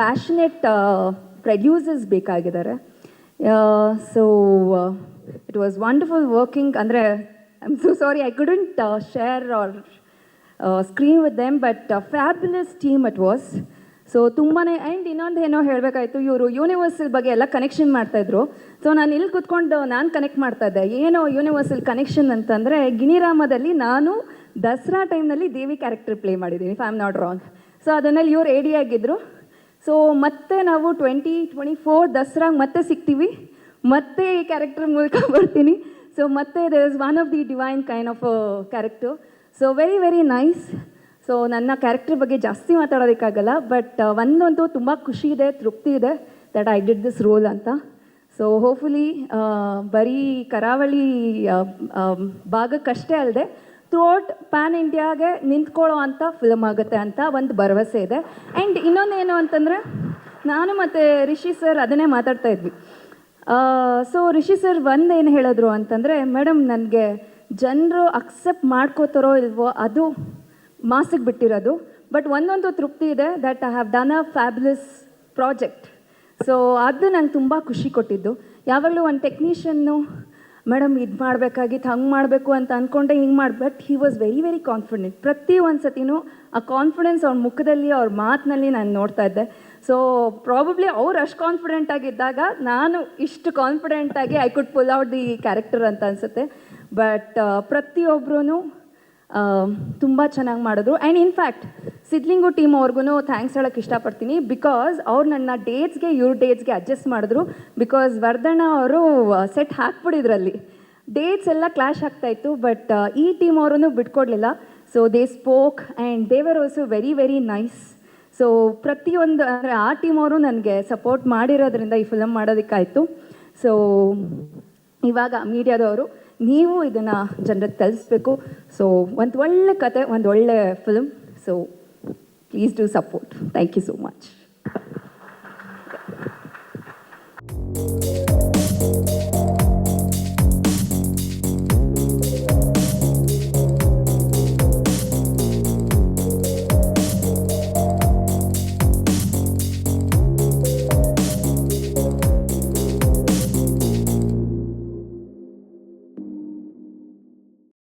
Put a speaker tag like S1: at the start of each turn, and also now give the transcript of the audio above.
S1: Passionate producers ಬೇಕಾಗಿದ್ದಾರೆ. So it was wonderful working ಅಂದರೆ I am so sorry I couldn't share our screen with them but fabulous team it was so ತುಂಬಾ and ಇನ್ನೊಂದು ಏನೋ ಹೇಳಬೇಕಾಯ್ತು, ಇವರು universal ಬಗ್ಗೆ ಎಲ್ಲ connection ಮಾಡ್ತಾಯಿದ್ರು so ನಾನು ಇಲ್ಲಿ ಕುತ್ಕೊಂಡು ನಾನು ಕನೆಕ್ಟ್ ಮಾಡ್ತಾ ಇದ್ದೆ. ಏನೋ ಯೂನಿವರ್ಸಲ್ ಕನೆಕ್ಷನ್ ಅಂತಂದರೆ, ಗಿಣಿರಾಮದಲ್ಲಿ ನಾನು ದಸರಾ ಟೈಮ್ನಲ್ಲಿ ದೇವಿ ಕ್ಯಾರೆಕ್ಟರ್ ಪ್ಲೇ ಮಾಡಿದ್ದೀನಿ I am not wrong so ಅದನ್ನಲ್ಲಿ ಇವರು ಡಿ ಆಗಿದ್ದರು ಸೊ ಮತ್ತೆ ನಾವು ಟ್ವೆಂಟಿ ಟ್ವೆಂಟಿ ಫೋರ್ ದಸರಾಗ ಮತ್ತೆ ಸಿಗ್ತೀವಿ. ಮತ್ತೆ ಈ ಕ್ಯಾರೆಕ್ಟರ್ ಮೂಲಕ ಬರ್ತೀನಿ. ಸೊ ಮತ್ತೆ there is one of the divine kind of character so very very nice so ನನ್ನ ಕ್ಯಾರೆಕ್ಟರ್ ಬಗ್ಗೆ ಜಾಸ್ತಿ ಮಾತಾಡೋದಕ್ಕಾಗಲ್ಲ ಬಟ್ ಒಂದಂತೂ ತುಂಬ ಖುಷಿ ಇದೆ ತೃಪ್ತಿ ಇದೆ that I did this role ಅಂತ. ಸೊ ಹೋಪ್ಫುಲಿ ಬರೀ ಕರಾವಳಿ ಆ, ಆ, ಭಾಗಕ್ಕಷ್ಟೇ ಅಲ್ಲದೆ ಥ್ರೂಔಟ್ ಪ್ಯಾನ್ ಇಂಡಿಯಾಗೆ ನಿಂತ್ಕೊಳ್ಳೋ ಅಂಥ ಫಿಲಮ್ ಆಗುತ್ತೆ ಅಂತ ಒಂದು ಭರವಸೆ ಇದೆ. ಆ್ಯಂಡ್ ಇನ್ನೊಂದೇನು ಅಂತಂದರೆ, ನಾನು ಮತ್ತು ರಿಷಿ ಸರ್ ಅದನ್ನೇ ಮಾತಾಡ್ತಾ ಇದ್ವಿ. ಸೊ ರಿಷಿ ಸರ್ ಒಂದು ಏನು ಹೇಳಿದ್ರು ಅಂತಂದರೆ ಮೇಡಮ್ ನನಗೆ ಜನರು ಅಕ್ಸೆಪ್ಟ್ ಮಾಡ್ಕೋತಾರೋ ಇಲ್ವೋ, ಅದು ಮಾಸಿಗೆ ಬಿಟ್ಟಿರೋದು. ಬಟ್ ಒಂದೊಂದು ತೃಪ್ತಿ ಇದೆ that I have done a fabulous project so ಅದು ನಂಗೆ ತುಂಬ ಖುಷಿ ಕೊಟ್ಟಿದ್ದು. ಯಾವಾಗಲೂ ಒಂದು ಟೆಕ್ನಿಷಿಯನ್ನು ಮೇಡಮ್, ಇದು ಮಾಡಬೇಕಾಗಿತ್ತು ಹಂಗೆ ಮಾಡಬೇಕು ಅಂತ ಅಂದ್ಕೊಂಡೆ ಹಿಂಗೆ ಮಾಡಿ but he was very very confident ಪ್ರತಿ ಒಂದು ಸತಿನೂ ಆ ಕಾನ್ಫಿಡೆನ್ಸ್ ಅವ್ರ ಮುಖದಲ್ಲಿ, ಅವ್ರ ಮಾತಿನಲ್ಲಿ ನಾನು ನೋಡ್ತಾ ಇದ್ದೆ. ಸೊ ಪ್ರಾಬಬ್ಲಿ ಅವ್ರು ಅಷ್ಟು ಕಾನ್ಫಿಡೆಂಟ್ ಆಗಿದ್ದಾಗ ನಾನು ಇಷ್ಟು ಕಾನ್ಫಿಡೆಂಟಾಗಿ I could pull out the character ಅಂತ ಅನಿಸುತ್ತೆ. ಬಟ್ ಪ್ರತಿಯೊಬ್ಬರೂ ತುಂಬ ಚೆನ್ನಾಗಿ ಮಾಡಿದ್ರು. And in fact Sidlingu team ಅವ್ರಿಗೂ ಥ್ಯಾಂಕ್ಸ್ ಹೇಳೋಕ್ಕೆ ಇಷ್ಟಪಡ್ತೀನಿ. ಬಿಕಾಸ್ ಅವ್ರು ನನ್ನ ಡೇಟ್ಸ್ಗೆ ಇವ್ರ ಡೇಟ್ಸ್ಗೆ ಅಡ್ಜಸ್ಟ್ ಮಾಡಿದ್ರು. ಬಿಕಾಸ್ ವರ್ಧನ ಅವರು ಸೆಟ್ ಹಾಕ್ಬಿಡಿದ್ರಲ್ಲಿ. ಡೇಟ್ಸ್ ಎಲ್ಲ ಕ್ಲಾಶ್ ಆಗ್ತಾಯಿತ್ತು ಬಟ್ ಈ ಟೀಮ್ ಅವರೂ ಬಿಟ್ಕೊಡ್ಲಿಲ್ಲ. So they spoke and they were also very very nice so ಪ್ರತಿಯೊಂದು, ಅಂದರೆ ಆ ಟೀಮ್ ಅವರು ನನಗೆ ಸಪೋರ್ಟ್ ಮಾಡಿರೋದ್ರಿಂದ ಈ ಫಿಲಮ್ ಮಾಡೋದಕ್ಕಾಯಿತು. ಸೊ ಇವಾಗ ಮೀಡಿಯಾದವರು, ನೀವು ಇದನ್ನು ಜನರಿಗೆ ತಲುಪಿಸ್ಬೇಕು ಸೊ ಒಂದು ಒಳ್ಳೆ ಕತೆ, ಒಂದು ಒಳ್ಳೆ film so Please do support. Thank you so much.